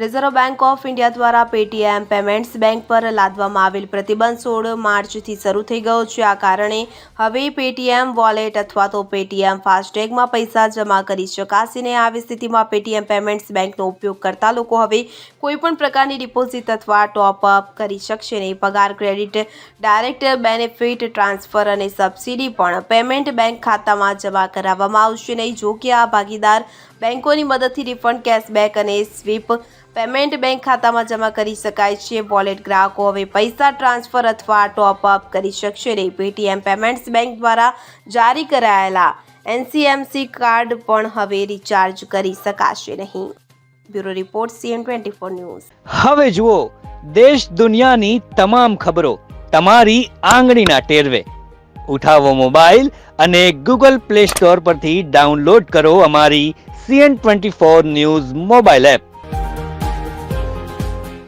Reserve Bank of India દ્વારા Paytm Payments Bank પર લાદવામાં આવેલ પ્રતિબંધ સોળ માર્ચથી શરૂ થઈ ગયો છે. આ કારણે હવે પેટીએમ વોલેટ અથવા તો પેટીએમ ફાસ્ટેગમાં પૈસા જમા કરી શકાશે નહીં આવી સ્થિતિમાં પેટીએમ પેમેન્ટ્સ બેંકનો ઉપયોગ કરતા લોકો હવે કોઈપણ પ્રકારની ડિપોઝિટ અથવા ટોપઅપ કરી શકશે નહીં. પગાર, ક્રેડિટ, ડાયરેક્ટ બેનિફિટ ટ્રાન્સફર અને સબસિડી પણ પેમેન્ટ બેંક ખાતામાં જમા કરાવવામાં આવશે નહીં. જો કે આ ભાગીદાર બેંકોની મદદથી રિફંડ, કેશબેક અને સ્વીપ પેમેન્ટ બેંક ખાતામાં જમા કરી શકાય છે. વોલેટ ગ્રાહકો હવે પૈસા ટ્રાન્સફર અથવા ટોપ અપ કરી શકશે નહીં. પેટીએમ પેમેન્ટ્સ બેંક દ્વારા જારી કરાયેલા એનસીએમસી કાર્ડ પણ હવે રિચાર્જ કરી શકાશે નહીં. Bureau report CN twenty four news. હવે જુઓ, દેશ દુનિયાની તમામ ખબરો તમારી આંગળીના ટેરવે. ઉઠાવો મોબાઈલ અને ગૂગલ પ્લે સ્ટોર પરથી ડાઉનલોડ કરો અમારી CN twenty four news mobile app.